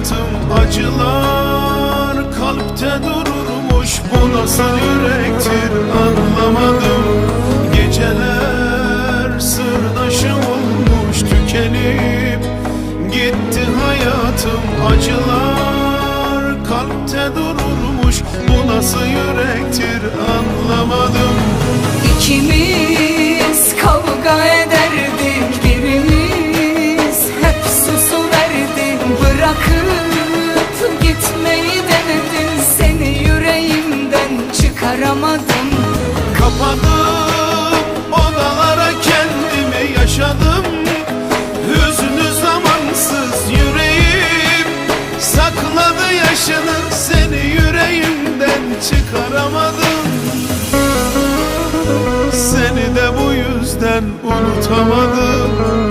hayatım acılar Kalpte dururmuş. Bu nasıl yürektir anlamadım. Geceler sırdaşım olmuş tükenip Gitti hayatım. Acılar Kalpte dururmuş. Bu nasıl yürek unutamadım.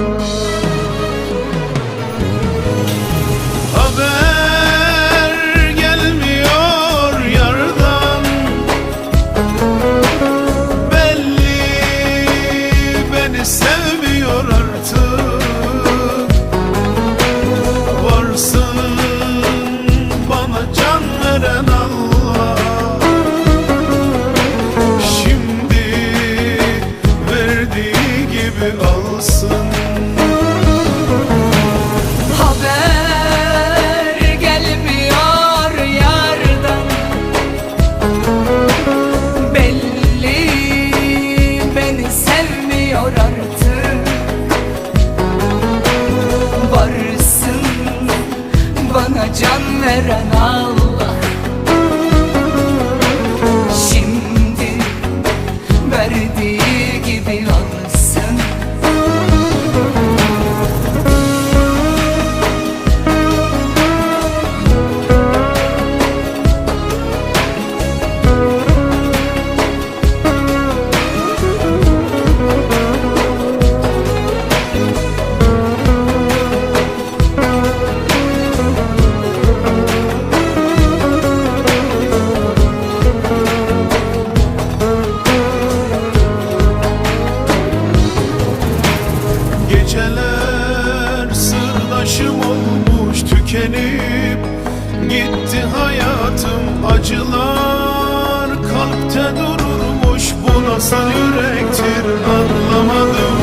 Gitti hayatım acılar Kalpte dururmuş bu nasıl yürektir anlamadım.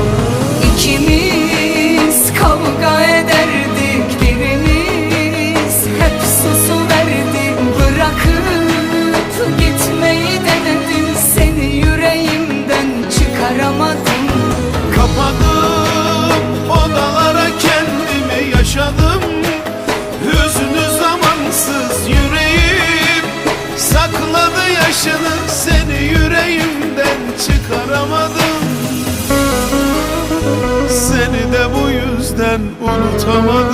summer